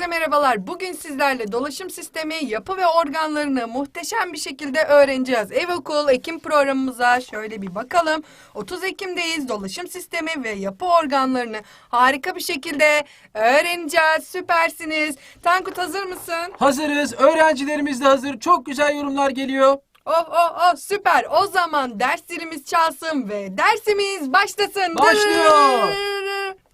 Herkese merhabalar. Bugün sizlerle dolaşım sistemi, yapı ve organlarını muhteşem bir şekilde öğreneceğiz. Ev okul Ekim programımıza şöyle bir bakalım. 30 Ekim'deyiz. Dolaşım sistemi ve yapı organlarını harika bir şekilde öğreneceğiz. Süpersiniz. Tankut hazır mısın? Hazırız. Öğrencilerimiz de hazır. Çok güzel yorumlar geliyor. Oh oh oh süper. O zaman derslerimiz çalsın ve dersimiz başlasın. Başlıyor. Dırırırırı.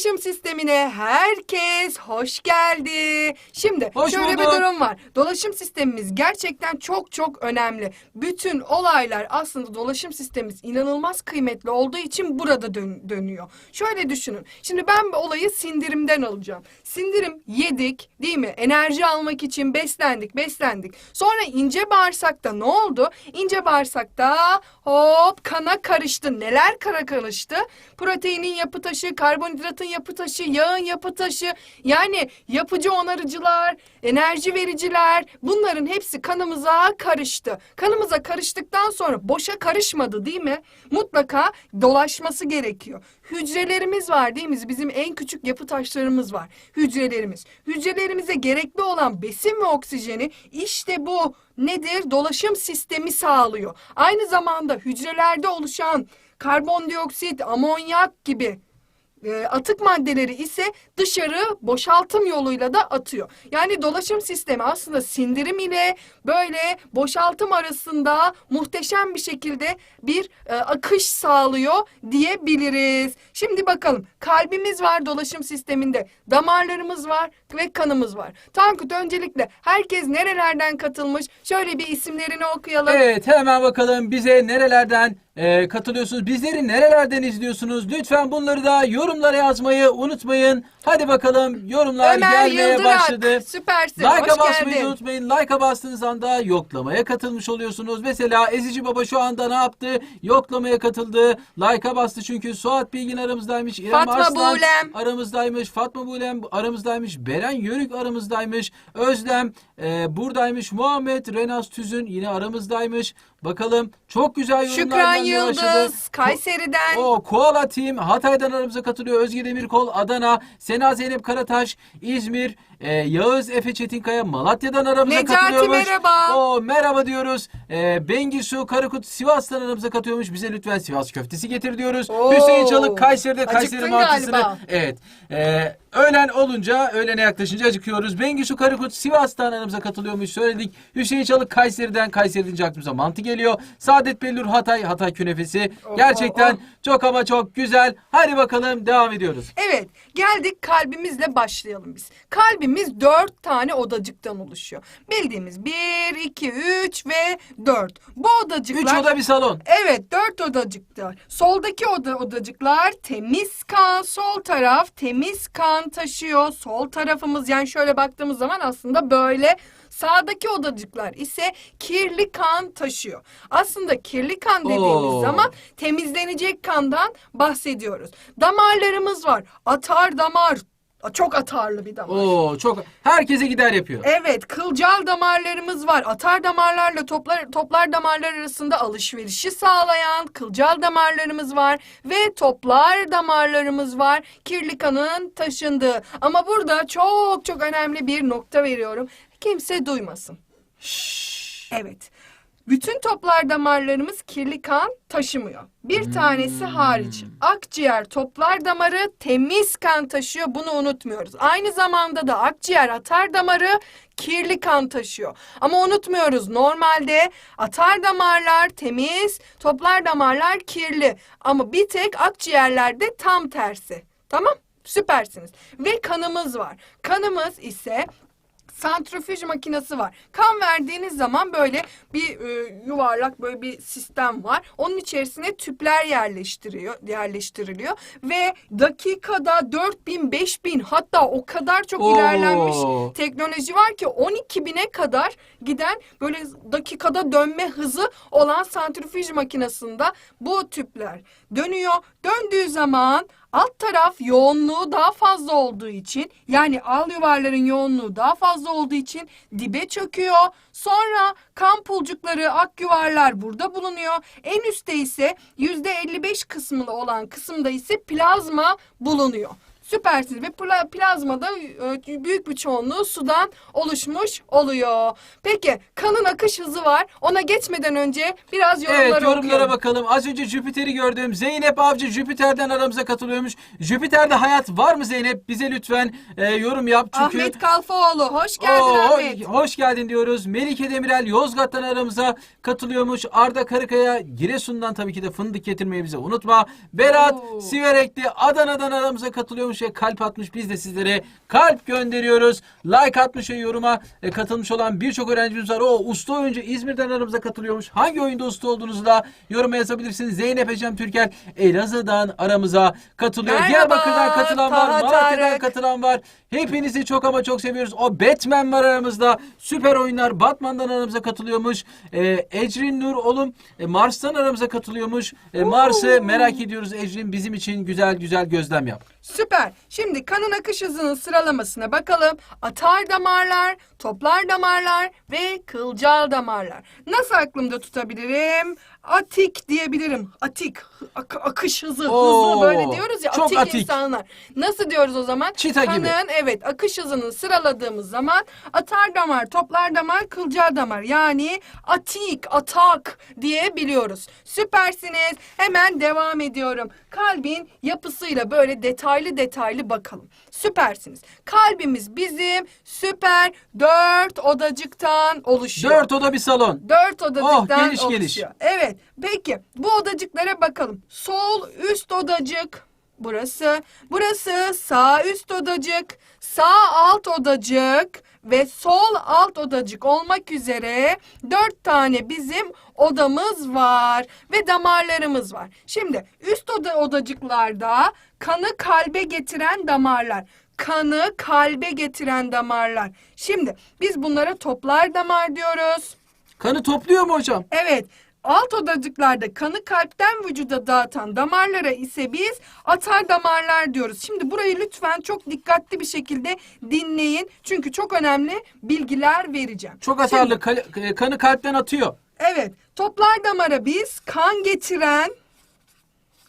Dolaşım sistemine herkes hoş geldi. Şimdi Hoş şöyle bir bulduk. durum var. Dolaşım sistemimiz gerçekten çok çok önemli. Bütün olaylar aslında dolaşım sistemimiz inanılmaz kıymetli olduğu için burada dön- dönüyor. Şöyle düşünün. Şimdi ben bu olayı sindirimden alacağım. Sindirim yedik değil mi? Enerji almak için beslendik, beslendik. Sonra ince bağırsakta ne oldu? İnce bağırsakta hop kana karıştı. Neler kara karıştı? Proteinin yapı taşı, karbonhidratın yapı taşı, yağın yapı taşı. Yani yapıcı onarıcılar, enerji vericiler bunların hepsi kanımıza karıştı. Kanımıza karıştıktan sonra boşa karışmadı değil mi? Mutlaka dolaşması gerekiyor. Hücrelerimiz var değil mi? Bizim en küçük yapı taşlarımız var. Hücrelerimiz. Hücrelerimize gerekli olan besin ve oksijeni işte bu nedir? Dolaşım sistemi sağlıyor. Aynı zamanda hücrelerde oluşan karbondioksit, amonyak gibi e, atık maddeleri ise dışarı boşaltım yoluyla da atıyor. Yani dolaşım sistemi aslında sindirim ile böyle boşaltım arasında muhteşem bir şekilde bir e, akış sağlıyor diyebiliriz. Şimdi bakalım kalbimiz var dolaşım sisteminde, damarlarımız var ve kanımız var. Tankut öncelikle herkes nerelerden katılmış? Şöyle bir isimlerini okuyalım. Evet hemen bakalım bize nerelerden e, katılıyorsunuz? Bizleri nerelerden izliyorsunuz? Lütfen bunları da yorumlara yazmayı unutmayın. Hadi bakalım yorumlar Ömer gelmeye Yıldırak başladı. süpersin. Like'a basmayı geldin. unutmayın. Like'a bastığınız anda yoklamaya katılmış oluyorsunuz. Mesela Ezici Baba şu anda ne yaptı? Yoklamaya katıldı. Like'a bastı çünkü Suat Bilgin aramızdaymış. İrem Fatma Arslan Buğlem. aramızdaymış. Fatma Buğlem aramızdaymış. Beren Yörük aramızdaymış. Özlem e, buradaymış. Muhammed Renas Tüzün yine aramızdaymış. Bakalım çok güzel Şükran gelmeye başladı. Yıldız, Kayseri'den. O Koala Team Hatay'dan aramıza katılıyor. Özge Demirkol Adana, Sena Zeynep Karataş İzmir, e, Yağız Efe Çetinkaya Malatya'dan aramıza Necati katılıyormuş. merhaba. O merhaba diyoruz. E, Bengisu Karakut Sivas'tan aramıza katıyormuş. Bize lütfen Sivas köftesi getir diyoruz. Oo. Hüseyin Çalık Kayseri'de Kayseri Acıktın mantısını. galiba. Evet. E, öğlen olunca öğlene yaklaşınca acıkıyoruz. Bengisu Karakut Sivas'tan aramıza katılıyormuş söyledik. Hüseyin Çalık Kayseri'den Kayseri deyince aklımıza mantı geliyor. Saadet Bellur Hatay Hatay künefesi. Oh, Gerçekten oh, çok ama çok güzel. Hadi bakalım devam ediyoruz. Evet, geldik kalbimizle başlayalım biz. Kalbimiz dört tane odacıktan oluşuyor. Bildiğimiz bir, iki, üç ve dört. Bu odacıklar... Üç oda bir salon. Evet, dört odacıklar. Soldaki oda odacıklar temiz kan, sol taraf temiz kan taşıyor. Sol tarafımız yani şöyle baktığımız zaman aslında böyle. Sağdaki odacıklar ise kirli kan taşıyor. Aslında kirli kan dediğimiz Oo. zaman temizlenecek kandan bahsediyoruz. Damarlarımız var. Atar damar. Çok atarlı bir damar. Oo çok herkese gider yapıyor. Evet, kılcal damarlarımız var. Atar damarlarla toplar, toplar damarlar arasında alışverişi sağlayan kılcal damarlarımız var. Ve toplar damarlarımız var. Kirli kanın taşındığı. Ama burada çok çok önemli bir nokta veriyorum. Kimse duymasın. Evet. Bütün toplar damarlarımız kirli kan taşımıyor. Bir tanesi hariç. Akciğer toplar damarı temiz kan taşıyor. Bunu unutmuyoruz. Aynı zamanda da akciğer atar damarı kirli kan taşıyor. Ama unutmuyoruz. Normalde atar damarlar temiz, toplar damarlar kirli. Ama bir tek akciğerlerde tam tersi. Tamam? Süpersiniz. Ve kanımız var. Kanımız ise santrifüj makinesi var. Kan verdiğiniz zaman böyle bir e, yuvarlak böyle bir sistem var. Onun içerisine tüpler yerleştiriyor, yerleştiriliyor ve dakikada 4000, 5000 hatta o kadar çok Oo. ilerlenmiş teknoloji var ki 12 bine kadar giden böyle dakikada dönme hızı olan santrifüj makinesinde bu tüpler dönüyor. Döndüğü zaman alt taraf yoğunluğu daha fazla olduğu için yani al yuvarların yoğunluğu daha fazla fazla olduğu için dibe çöküyor. Sonra kan pulcukları, ak yuvarlar burada bulunuyor. En üstte ise %55 kısmı olan kısımda ise plazma bulunuyor. Süpersiniz ve pla- plazmada e, büyük bir çoğunluğu sudan oluşmuş oluyor. Peki kanın akış hızı var. Ona geçmeden önce biraz yorumları Evet yorumlara okuyalım. bakalım. Az önce Jüpiter'i gördüm. Zeynep Avcı Jüpiter'den aramıza katılıyormuş. Jüpiter'de hayat var mı Zeynep? Bize lütfen e, yorum yap. Çünkü Ahmet Kalfaoğlu hoş geldin Oo, Ahmet. Hoş geldin diyoruz. Melike Demirel Yozgat'tan aramıza katılıyormuş. Arda Karıkaya Giresun'dan tabii ki de fındık getirmeyi bize unutma. Berat Oo. Siverekli Adana'dan aramıza katılıyormuş ve kalp atmış. Biz de sizlere kalp gönderiyoruz. Like atmış ve yoruma e, katılmış olan birçok öğrencimiz var. O usta oyuncu İzmir'den aramıza katılıyormuş. Hangi oyunda usta olduğunuzu da yoruma yazabilirsiniz. Zeynep Ecem Türker Elazığ'dan aramıza katılıyor. Merhaba, Diyarbakır'dan katılan var. Taha Malatya'dan Tarık. katılan var. Hepinizi çok ama çok seviyoruz. O Batman var aramızda. Süper oyunlar Batman'dan aramıza katılıyormuş. Ee, Ecrin Nur oğlum e, Mars'tan aramıza katılıyormuş. E, Mars'ı merak ediyoruz Ecrin. Bizim için güzel güzel gözlem yap. Süper. Şimdi kanın akış hızının sıralamasına bakalım. Atar damarlar, toplar damarlar ve kılcal damarlar. Nasıl aklımda tutabilirim? Atik diyebilirim. Atik. Ak- akış hızı. Oo, hızlı böyle diyoruz ya. çok atik, atik. insanlar. Nasıl diyoruz o zaman? Çita Kanın gibi. evet akış hızını sıraladığımız zaman atar damar, toplar damar, kılcal damar. Yani atik, atak diyebiliyoruz. Süpersiniz. Hemen devam ediyorum. Kalbin yapısıyla böyle detaylı detaylı bakalım. Süpersiniz. Kalbimiz bizim süper dört odacıktan oluşuyor. Dört oda bir salon. Dört odacıktan Oh, geniş, oluşuyor. geniş. Evet. Peki bu odacıklara bakalım. Sol üst odacık burası. Burası sağ üst odacık, sağ alt odacık ve sol alt odacık olmak üzere dört tane bizim odamız var ve damarlarımız var. Şimdi üst oda odacıklarda kanı kalbe getiren damarlar kanı kalbe getiren damarlar. Şimdi biz bunlara toplar damar diyoruz. Kanı topluyor mu hocam? Evet. Alt odacıklarda kanı kalpten vücuda dağıtan damarlara ise biz atar damarlar diyoruz. Şimdi burayı lütfen çok dikkatli bir şekilde dinleyin. Çünkü çok önemli bilgiler vereceğim. Çok atarlı kal- e, kanı kalpten atıyor. Evet. Toplar damara biz kan getiren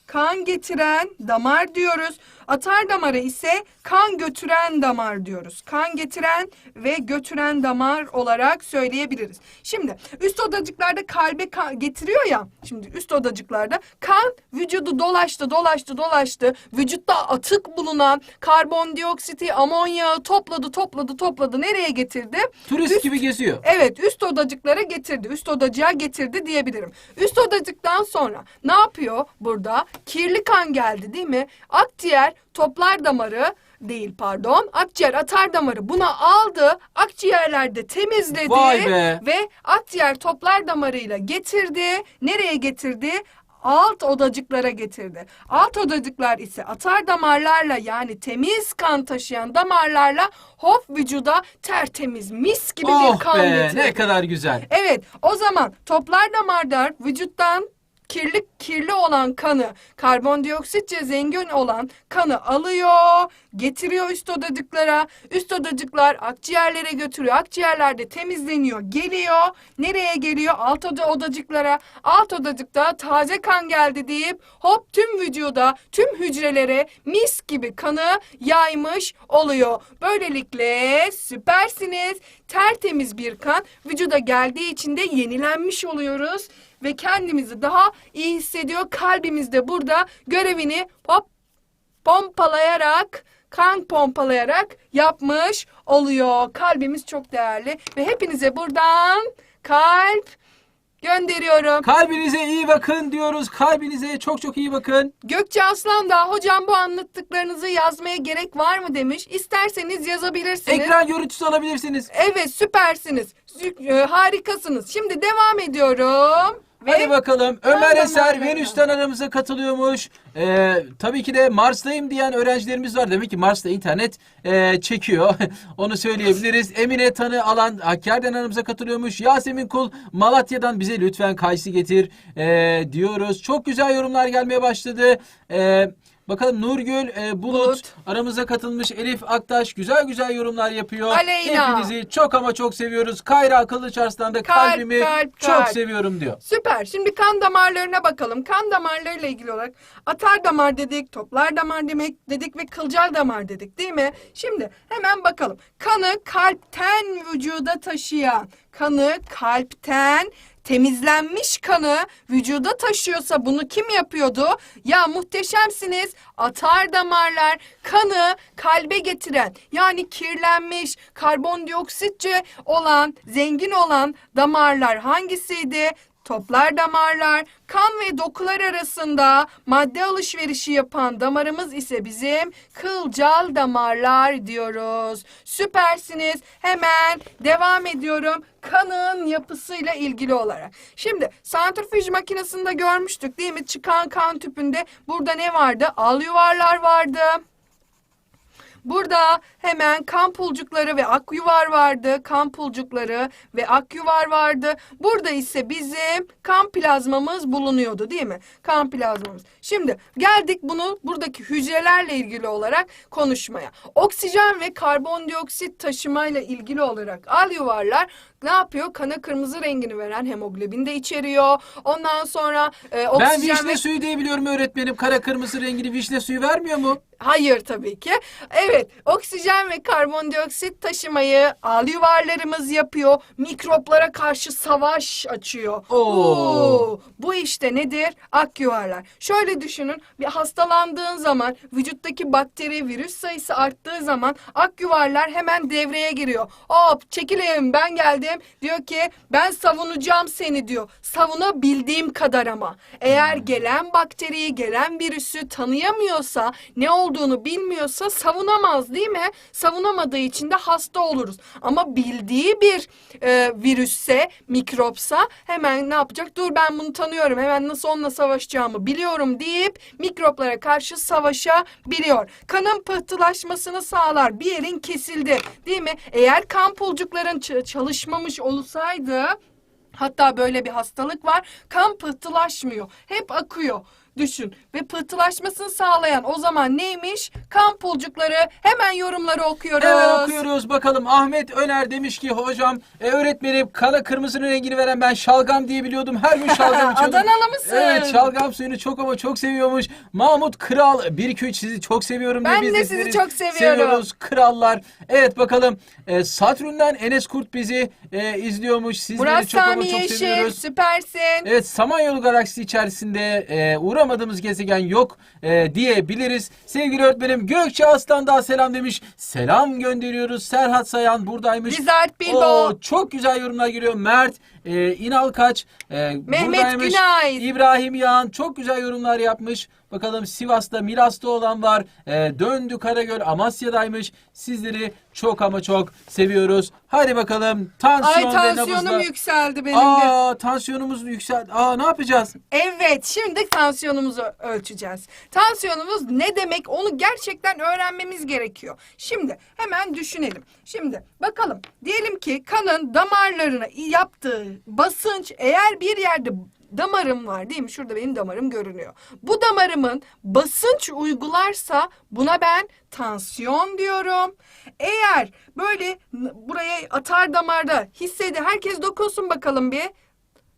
kan getiren damar diyoruz. Atar damara ise kan götüren damar diyoruz. Kan getiren ve götüren damar olarak söyleyebiliriz. Şimdi üst odacıklarda kalbe kan getiriyor ya. Şimdi üst odacıklarda kan vücudu dolaştı, dolaştı, dolaştı. Vücutta atık bulunan karbondioksiti, amonyağı topladı, topladı, topladı. Nereye getirdi? Turist Üst- gibi geziyor. Evet üst odacıklara getirdi. Üst odacığa getirdi diyebilirim. Üst odacıktan sonra ne yapıyor burada? Kirli kan geldi değil mi? Akciğer toplar damarı değil pardon. Akciğer atar damarı buna aldı. Akciğerlerde temizledi. Vay be. Ve akciğer toplar damarıyla getirdi. Nereye getirdi? Alt odacıklara getirdi. Alt odacıklar ise atar damarlarla yani temiz kan taşıyan damarlarla hop vücuda tertemiz mis gibi bir Oh kan be getirdi. ne kadar güzel. Evet o zaman toplar damarlar vücuttan kirli kirli olan kanı karbondioksitçe zengin olan kanı alıyor getiriyor üst odacıklara. Üst odacıklar akciğerlere götürüyor. Akciğerlerde temizleniyor geliyor. Nereye geliyor? Alt oda odacıklara. Alt odacıkta taze kan geldi deyip hop tüm vücuda tüm hücrelere mis gibi kanı yaymış oluyor. Böylelikle süpersiniz. Tertemiz bir kan vücuda geldiği için de yenilenmiş oluyoruz ve kendimizi daha iyi hissediyor. Kalbimiz de burada görevini hop pompalayarak, kan pompalayarak yapmış oluyor. Kalbimiz çok değerli ve hepinize buradan kalp gönderiyorum. Kalbinize iyi bakın diyoruz. Kalbinize çok çok iyi bakın. Gökçe Aslan da hocam bu anlattıklarınızı yazmaya gerek var mı demiş. İsterseniz yazabilirsiniz. Ekran görüntüsü alabilirsiniz. Evet süpersiniz. Sü- e, harikasınız. Şimdi devam ediyorum. Hadi bakalım. Ömer Eser. Venüs'ten aramıza katılıyormuş. Ee, tabii ki de Mars'tayım diyen öğrencilerimiz var. Demek ki Mars'ta internet e, çekiyor. Onu söyleyebiliriz. Emine Tanı Alan Hakkari'den aramıza katılıyormuş. Yasemin Kul Malatya'dan bize lütfen kayısı getir e, diyoruz. Çok güzel yorumlar gelmeye başladı. E, Bakalım Nurgül, e, Bulut, Bulut. aramıza katılmış Elif Aktaş güzel güzel yorumlar yapıyor. Aleyna. Hepinizi çok ama çok seviyoruz. Kayra Kılıçarslan da Kalp, kalbimi kalp, çok kalp. seviyorum diyor. Süper. Şimdi kan damarlarına bakalım. Kan damarlarıyla ilgili olarak atar damar dedik, toplar damar demek dedik ve kılcal damar dedik değil mi? Şimdi hemen bakalım. Kanı kalpten vücuda taşıyan, kanı kalpten temizlenmiş kanı vücuda taşıyorsa bunu kim yapıyordu? Ya muhteşemsiniz. Atar damarlar kanı kalbe getiren yani kirlenmiş karbondioksitçe olan zengin olan damarlar hangisiydi? Toplar damarlar, kan ve dokular arasında madde alışverişi yapan damarımız ise bizim kılcal damarlar diyoruz. Süpersiniz. Hemen devam ediyorum. Kanın yapısıyla ilgili olarak. Şimdi santrifüj makinesinde görmüştük değil mi? Çıkan kan tüpünde burada ne vardı? Al yuvarlar vardı. Burada hemen kan pulcukları ve ak yuvar vardı. Kan pulcukları ve ak yuvar vardı. Burada ise bizim kan plazmamız bulunuyordu değil mi? Kan plazmamız. Şimdi geldik bunu buradaki hücrelerle ilgili olarak konuşmaya. Oksijen ve karbondioksit taşımayla ilgili olarak al yuvarlar ne yapıyor? Kana kırmızı rengini veren hemoglobin de içeriyor. Ondan sonra e, Ben oksijen vişne ve suyu diye biliyorum öğretmenim. Kara kırmızı rengini vişne suyu vermiyor mu? Hayır tabii ki. Evet, oksijen ve karbondioksit taşımayı al yuvarlarımız yapıyor. Mikroplara karşı savaş açıyor. Oo. Bu işte nedir? Ak yuvarlar. Şöyle düşünün, bir hastalandığın zaman vücuttaki bakteri, virüs sayısı arttığı zaman ak yuvarlar hemen devreye giriyor. Hop, çekilin ben geldim. Diyor ki ben savunacağım seni diyor. Savunabildiğim kadar ama. Eğer gelen bakteriyi, gelen virüsü tanıyamıyorsa, ne olduğunu bilmiyorsa savunamaz değil mi? Savunamadığı için de hasta oluruz. Ama bildiği bir e, virüsse, mikropsa hemen ne yapacak? Dur ben bunu tanıyorum. Hemen nasıl onunla savaşacağımı biliyorum deyip mikroplara karşı savaşabiliyor. Kanın pıhtılaşmasını sağlar. Bir yerin kesildi değil mi? Eğer kan pulcukların çalışmamış olsaydı Hatta böyle bir hastalık var. Kan pıhtılaşmıyor. Hep akıyor. Düşün. Ve pıhtılaşmasını sağlayan o zaman neymiş? Kan pulcukları. Hemen yorumları okuyoruz. Hemen okuyoruz bakalım. Ahmet Öner demiş ki hocam e, öğretmenim kana kırmızının rengini veren ben şalgam diye biliyordum. Her gün şalgam içiyordum. Adanalı mısın? Evet şalgam suyunu çok ama çok seviyormuş. Mahmut Kral 1 2 3 sizi çok seviyorum. Ben Biz de sizi sizleri çok seviyorum. Seviyoruz krallar. Evet bakalım. E, Satürn'den Enes Kurt bizi e, izliyormuş. Sizleri Murat çok ama Sami çok Yeşil seviyoruz. süpersin. Evet Samanyolu galaksisi içerisinde e, uğramadığımız gezegen yok e, diyebiliriz. Sevgili öğretmenim Gökçe Aslan daha selam demiş. Selam gönderiyoruz. Serhat Sayan buradaymış. Rizalt Bilbo. Oo, çok güzel yorumlar geliyor. Mert e, İnal Kaç e, buradaymış. Günay. İbrahim Yağan çok güzel yorumlar yapmış. Bakalım Sivas'ta, Milas'ta olan var. E, Döndü Karagöl, Amasya'daymış. Sizleri çok ama çok seviyoruz. Hadi bakalım. Tansiyon Ay ve tansiyonum nabızla- yükseldi benim de. Aa tansiyonumuz yükseldi. Aa ne yapacağız? Evet, şimdi tansiyonumuzu ölçeceğiz. Tansiyonumuz ne demek onu gerçekten öğrenmemiz gerekiyor. Şimdi hemen düşünelim. Şimdi bakalım. Diyelim ki kanın damarlarına yaptığı basınç eğer bir yerde damarım var değil mi? Şurada benim damarım görünüyor. Bu damarımın basınç uygularsa buna ben tansiyon diyorum. Eğer böyle buraya atar damarda hissedi herkes dokunsun bakalım bir.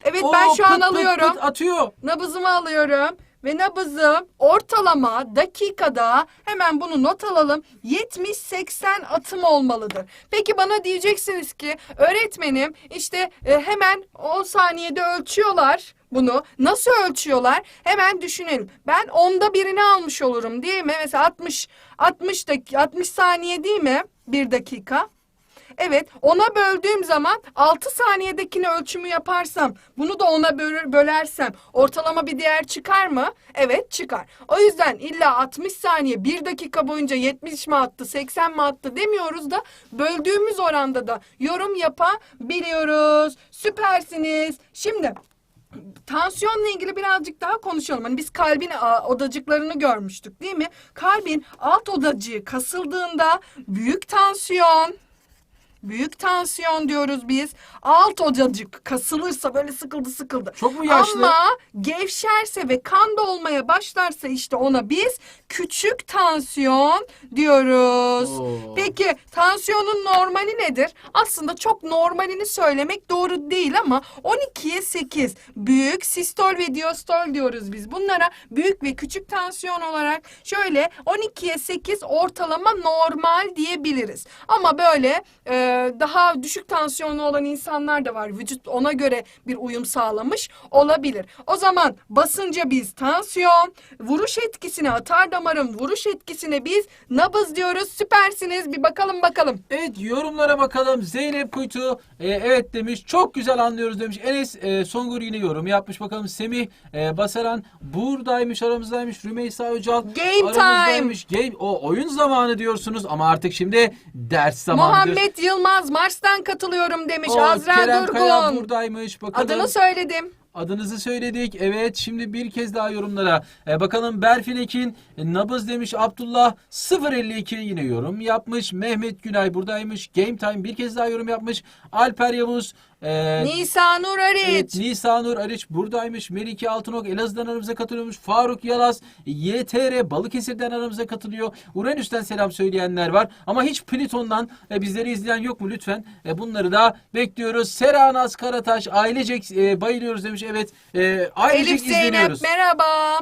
Evet ben Oo, şu an pıt pıt alıyorum. pıt atıyor. Nabızımı alıyorum ve nabızım ortalama dakikada hemen bunu not alalım 70-80 atım olmalıdır. Peki bana diyeceksiniz ki öğretmenim işte e, hemen 10 saniyede ölçüyorlar bunu. Nasıl ölçüyorlar? Hemen düşünelim. Ben onda birini almış olurum değil mi? Mesela 60 60 dakika 60 saniye değil mi? Bir dakika. Evet ona böldüğüm zaman 6 saniyedekini ölçümü yaparsam bunu da ona böl- bölersem ortalama bir değer çıkar mı? Evet çıkar. O yüzden illa 60 saniye 1 dakika boyunca 70 mi attı 80 mi attı demiyoruz da böldüğümüz oranda da yorum yapabiliyoruz. Süpersiniz. Şimdi Tansiyonla ilgili birazcık daha konuşalım. Hani biz kalbin odacıklarını görmüştük değil mi? Kalbin alt odacığı kasıldığında büyük tansiyon, büyük tansiyon diyoruz biz. Alt ocacık kasılırsa böyle sıkıldı sıkıldı. Çok mu yaşlı? Ama gevşerse ve kan dolmaya başlarsa işte ona biz küçük tansiyon diyoruz. Oo. Peki tansiyonun normali nedir? Aslında çok normalini söylemek doğru değil ama 12'ye 8 büyük sistol ve diastol diyoruz biz. Bunlara büyük ve küçük tansiyon olarak şöyle 12'ye 8 ortalama normal diyebiliriz. Ama böyle e, daha düşük tansiyonlu olan insanlar da var. Vücut ona göre bir uyum sağlamış olabilir. O zaman basınca biz tansiyon, vuruş etkisine atar damarın vuruş etkisine biz nabız diyoruz. Süpersiniz. Bir bakalım bakalım. Evet yorumlara bakalım. Zeynep Kuytu e, evet demiş. Çok güzel anlıyoruz demiş. Enes e, Songur yine yorum yapmış. Bakalım Semih e, Basaran buradaymış aramızdaymış. Rümeysa Öcal Game aramızdaymış. Game o oyun zamanı diyorsunuz ama artık şimdi ders zamanıdır. Muhammed Yılmaz Mars'tan katılıyorum demiş. Azra Kerem Kaya Durgun. buradaymış. Bakalım. Adını söyledim. Adınızı söyledik. Evet şimdi bir kez daha yorumlara. E, bakalım Berfin Ekin e, nabız demiş. Abdullah 052 yine yorum yapmış. Mehmet Günay buradaymış. Game Time bir kez daha yorum yapmış. Alper Yavuz. E, Nisanur Ariç. Evet, Nisanur Ariç buradaymış. Melike Altınok Elazığ'dan aramıza katılıyormuş. Faruk Yalaz YTR Balıkesir'den aramıza katılıyor. Uranüs'ten selam söyleyenler var. Ama hiç Plüton'dan e, bizleri izleyen yok mu lütfen? E, bunları da bekliyoruz. Sera Naz Karataş ailecek e, bayılıyoruz demiş. Evet e, ailecek Elif Zeynep izleniyoruz. merhaba.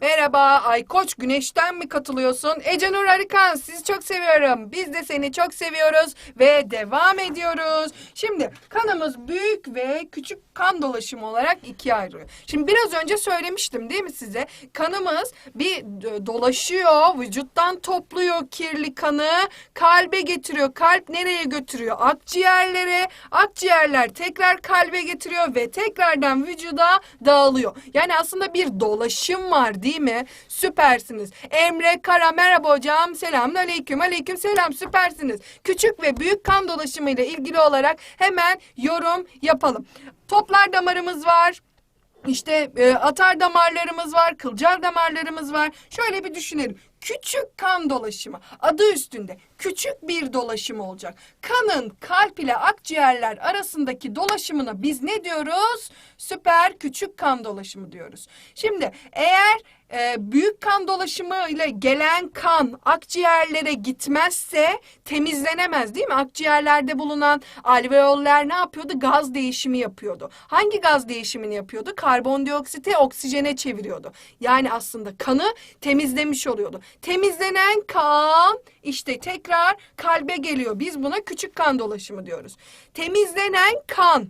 Merhaba Ay Koç Güneş'ten mi katılıyorsun? Ece Nur Arikan sizi çok seviyorum. Biz de seni çok seviyoruz ve devam ediyoruz. Şimdi kanımız büyük ve küçük kan dolaşımı olarak ikiye ayrılıyor. Şimdi biraz önce söylemiştim değil mi size? Kanımız bir e, dolaşıyor, vücuttan topluyor kirli kanı, kalbe getiriyor. Kalp nereye götürüyor? Akciğerlere, akciğerler tekrar kalbe getiriyor ve tekrardan vücuda dağılıyor. Yani aslında bir dolaşım var değil mi? Süpersiniz. Emre Kara merhaba hocam. Selamun aleyküm. Aleyküm selam. Süpersiniz. Küçük ve büyük kan dolaşımı ile ilgili olarak hemen yorum yapalım. Toplar damarımız var. İşte e, atar damarlarımız var, kılcal damarlarımız var. Şöyle bir düşünelim. Küçük kan dolaşımı adı üstünde küçük bir dolaşım olacak. Kanın kalp ile akciğerler arasındaki dolaşımına biz ne diyoruz? Süper küçük kan dolaşımı diyoruz. Şimdi eğer e, büyük kan dolaşımı ile gelen kan akciğerlere gitmezse temizlenemez değil mi? Akciğerlerde bulunan alveoller ne yapıyordu? Gaz değişimi yapıyordu. Hangi gaz değişimini yapıyordu? Karbondioksiti oksijene çeviriyordu. Yani aslında kanı temizlemiş oluyordu. Temizlenen kan işte tekrar kalbe geliyor. Biz buna küçük kan dolaşımı diyoruz. Temizlenen kan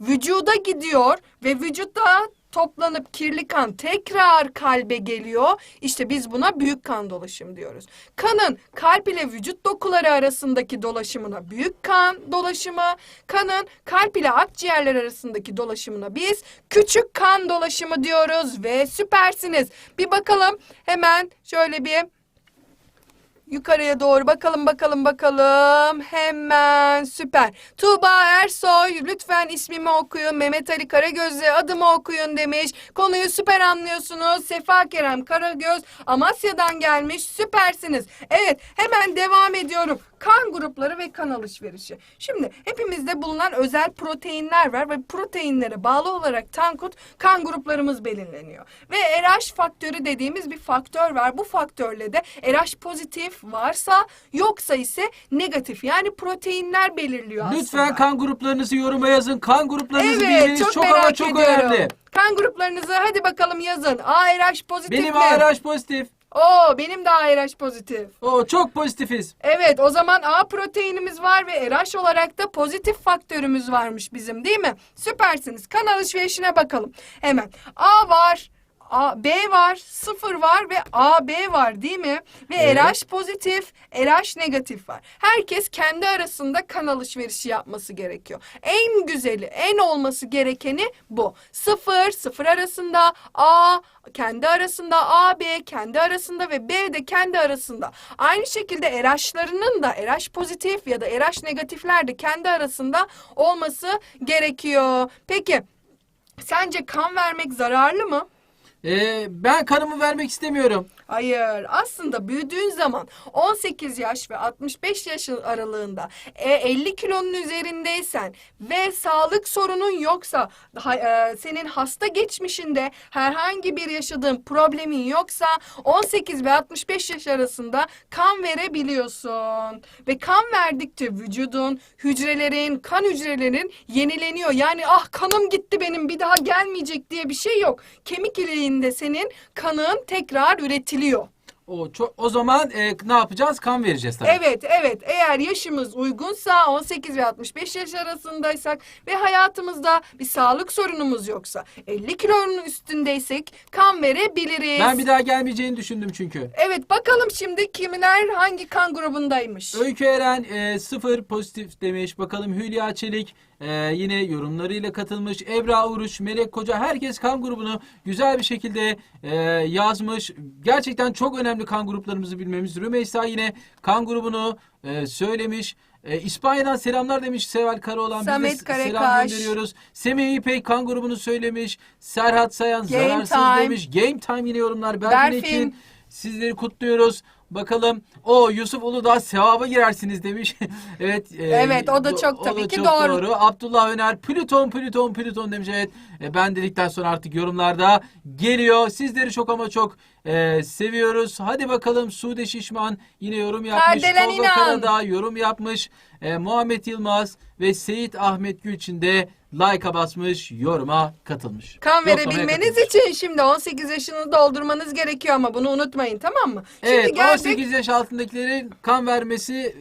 vücuda gidiyor ve vücutta toplanıp kirli kan tekrar kalbe geliyor. İşte biz buna büyük kan dolaşımı diyoruz. Kanın kalp ile vücut dokuları arasındaki dolaşımına büyük kan dolaşımı, kanın kalp ile akciğerler arasındaki dolaşımına biz küçük kan dolaşımı diyoruz ve süpersiniz. Bir bakalım hemen şöyle bir Yukarıya doğru bakalım bakalım bakalım. Hemen süper. Tuğba Ersoy lütfen ismimi okuyun. Mehmet Ali Karagöz'le adımı okuyun demiş. Konuyu süper anlıyorsunuz. Sefa Kerem Karagöz Amasya'dan gelmiş. Süpersiniz. Evet hemen devam ediyorum. Kan grupları ve kan alışverişi. Şimdi hepimizde bulunan özel proteinler var ve proteinlere bağlı olarak Tankut kan gruplarımız belirleniyor. Ve RH faktörü dediğimiz bir faktör var. Bu faktörle de RH pozitif varsa yoksa ise negatif. Yani proteinler belirliyor aslında. Lütfen kan gruplarınızı yoruma yazın. Kan gruplarınızı Evet bilmeniz çok, çok, merak ama çok ediyorum. önemli. Kan gruplarınızı hadi bakalım yazın. ARH pozitif Benim mi? ARH pozitif. Oo benim de ARH pozitif. O çok pozitifiz. Evet o zaman A proteinimiz var ve RH olarak da pozitif faktörümüz varmış bizim değil mi? Süpersiniz. Kan alışverişine bakalım. Hemen A var. A, B var, sıfır var ve AB var değil mi? Ve Evet. RH pozitif, RH negatif var. Herkes kendi arasında kan alışverişi yapması gerekiyor. En güzeli, en olması gerekeni bu. Sıfır, sıfır arasında, A kendi arasında, AB kendi arasında ve B de kendi arasında. Aynı şekilde RH'larının da RH pozitif ya da RH negatifler de kendi arasında olması gerekiyor. Peki, sence kan vermek zararlı mı? Ee, ben kanımı vermek istemiyorum. Hayır, aslında büyüdüğün zaman 18 yaş ve 65 yaş aralığında e, 50 kilonun üzerindeysen ve sağlık sorunun yoksa, ha- e, senin hasta geçmişinde herhangi bir yaşadığın problemin yoksa 18 ve 65 yaş arasında kan verebiliyorsun. Ve kan verdikçe vücudun, hücrelerin, kan hücrelerin yenileniyor. Yani ah kanım gitti benim bir daha gelmeyecek diye bir şey yok. Kemik iliğinde senin kanın tekrar üretiliyor. O çok o zaman e, ne yapacağız? Kan vereceğiz tabii. Evet, evet. Eğer yaşımız uygunsa 18 ve 65 yaş arasındaysak ve hayatımızda bir sağlık sorunumuz yoksa 50 kilonun üstündeysek kan verebiliriz. Ben bir daha gelmeyeceğini düşündüm çünkü. Evet, bakalım şimdi kimler hangi kan grubundaymış? Öykü Eren e, sıfır pozitif demiş. Bakalım Hülya Çelik e, yine yorumlarıyla katılmış. Ebra Uruç, Melek Koca herkes kan grubunu güzel bir şekilde e, yazmış. Gerçekten çok önemli kan gruplarımızı bilmemiz. Rümeysa yine kan grubunu e, söylemiş. E, İspanya'dan selamlar demiş Seval Karaoğlan. Biz de Samet s- selam Karakaş. gönderiyoruz. Semih İpek kan grubunu söylemiş. Serhat Sayan Game zararsız Time. demiş. Game Time yine yorumlar. Berfin Berfin. Ekin. Sizleri kutluyoruz. Bakalım o Yusuf Uludağ sevaba girersiniz demiş. evet. e, Evet, o da çok o tabii da ki çok doğru. Abdullah Öner Plüton Plüton Plüton demiş. Evet. E, ben dedikten sonra artık yorumlarda geliyor. Sizleri çok ama çok e, seviyoruz. Hadi bakalım Sude Şişman yine yorum yapmış. Kardelen Tolga İnan. Karadağ yorum yapmış. E, Muhammed Yılmaz ve Seyit Ahmet Gülçin de like'a basmış, yoruma katılmış. Kan verebilmeniz katılmış. için şimdi 18 yaşını doldurmanız gerekiyor ama bunu unutmayın tamam mı? Şimdi Evet geldik 18 yaş altındakilerin kan vermesi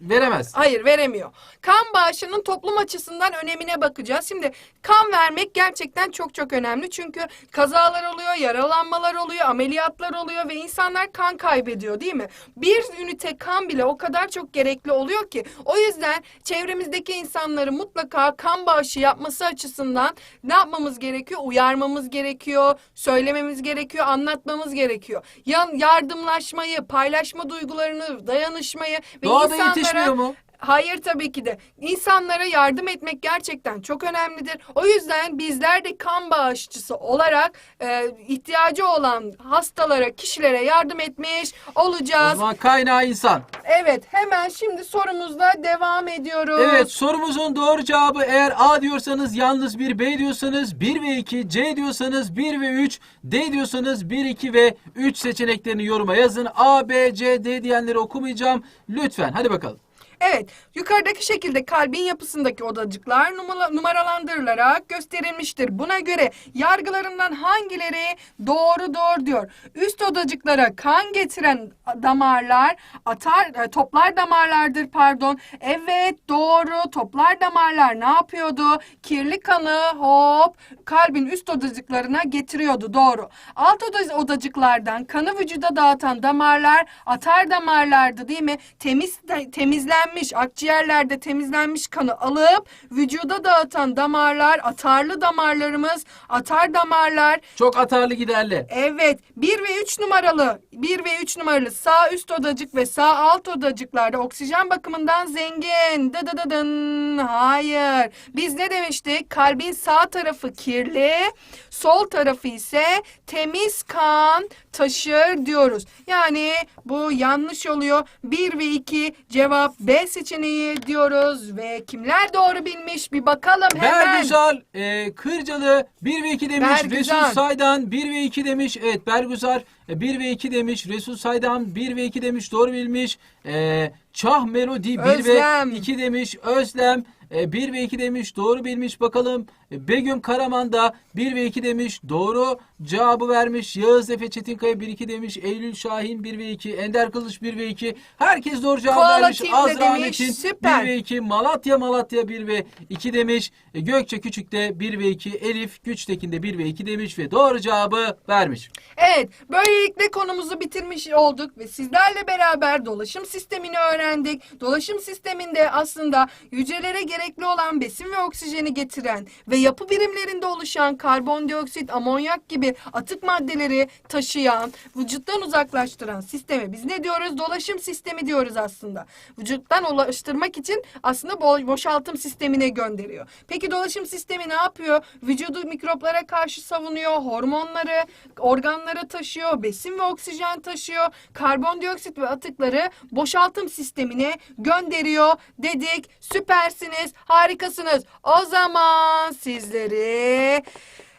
veremez. Hayır veremiyor. Kan bağışının toplum açısından önemine bakacağız. Şimdi kan vermek gerçekten çok çok önemli. Çünkü kazalar oluyor, yaralanmalar oluyor, ameliyatlar oluyor ve insanlar kan kaybediyor değil mi? Bir ünite kan bile o kadar çok gerekli oluyor ki. O yüzden çevremizdeki insanları mutlaka kan bağışı yapması açısından ne yapmamız gerekiyor? Uyarmamız gerekiyor, söylememiz gerekiyor, anlatmamız gerekiyor. Yan yardımlaşmayı, paylaşma duygularını, dayanışmayı ve Doğada insanlara yetişmiyor mu? Hayır tabii ki de. İnsanlara yardım etmek gerçekten çok önemlidir. O yüzden bizler de kan bağışçısı olarak e, ihtiyacı olan hastalara, kişilere yardım etmiş O olacağız. zaman kaynağı insan. Evet, hemen şimdi sorumuzla devam ediyoruz. Evet sorumuzun doğru cevabı eğer A diyorsanız yalnız 1, B diyorsanız 1 ve 2, C diyorsanız 1 ve 3, D diyorsanız 1, 2 ve 3 seçeneklerini yoruma yazın. A, B, C, D diyenleri okumayacağım. Lütfen hadi bakalım. Evet, yukarıdaki şekilde kalbin yapısındaki odacıklar numara- numaralandırılarak gösterilmiştir. Buna göre yargılarından hangileri doğrudur diyor. Üst odacıklara kan getiren damarlar, atar e, toplar damarlardır pardon. Evet, doğru. Toplar damarlar ne yapıyordu? Kirli kanı hop kalbin üst odacıklarına getiriyordu. Doğru. Alt oda- odacıklardan kanı vücuda dağıtan damarlar atar damarlardı değil mi? Temiz temizlenmiş akciğerlerde temizlenmiş kanı alıp vücuda dağıtan damarlar atarlı damarlarımız atar damarlar Çok atarlı giderli. Evet 1 ve 3 numaralı 1 ve 3 numaralı sağ üst odacık ve sağ alt odacıklarda oksijen bakımından zengin. Dı dı dı dın. Hayır. Biz ne demiştik? Kalbin sağ tarafı kirli, sol tarafı ise temiz kan taşır diyoruz. Yani bu yanlış oluyor. 1 ve 2 cevap B seçeneği diyoruz ve kimler doğru bilmiş bir bakalım hemen. Bergüzar e, Kırcalı 1 ve 2 demiş. Bergüzar. Resul Saydan 1 ve 2 demiş. Evet Bergüzar e, 1 ve 2 demiş. Resul Saydan 1 ve 2 demiş. Doğru bilmiş. E, Çah Melodi 1 Özlem. ve 2 demiş. Özlem e, 1 ve 2 demiş. Doğru bilmiş. Bakalım e, Begüm Karaman da 1 ve 2 demiş. Doğru cevabı vermiş. Yağız Efe Çetinkaya 1 2 demiş. Eylül Şahin 1 ve 2. Ender Kılıç 1 ve 2. Herkes doğru cevabı Koala vermiş. Azra demiş. Metin Süper. 1 ve 2. Malatya Malatya 1 ve 2 demiş. E, Gökçe Küçük de 1 ve 2. Elif Güçtekin de 1 ve 2 demiş ve doğru cevabı vermiş. Evet, böylelikle konumuzu bitirmiş olduk ve sizlerle beraber dolaşım sistemini öğrendik. Dolaşım sisteminde aslında hücrelere gerekli olan besin ve oksijeni getiren ve yapı birimlerinde oluşan karbondioksit, amonyak gibi atık maddeleri taşıyan, vücuttan uzaklaştıran sisteme biz ne diyoruz? Dolaşım sistemi diyoruz aslında. Vücuttan ulaştırmak için aslında bo- boşaltım sistemine gönderiyor. Peki dolaşım sistemi ne yapıyor? Vücudu mikroplara karşı savunuyor, hormonları, organlara taşıyor, besin ve oksijen taşıyor, karbondioksit ve atıkları boşaltım sistemine gönderiyor dedik. Süpersiniz, harikasınız. O zaman sizleri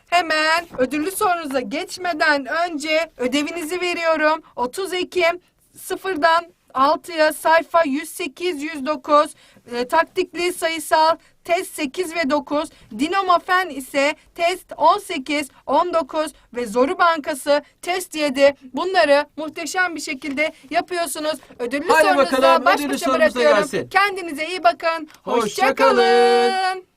hemen ödüllü sorunuza geçmeden önce ödevinizi veriyorum. 30 Ekim sıfırdan 6'ya sayfa 108-109 e, taktikli sayısal test 8 ve 9 dinamo fen ise test 18 19 ve zoru bankası test 7 bunları muhteşem bir şekilde yapıyorsunuz ödüllü Hadi sorunuza bakalım, baş ödüllü başa sorumuza bırakıyorum gelsin. kendinize iyi bakın Hoşça hoşça kalın. kalın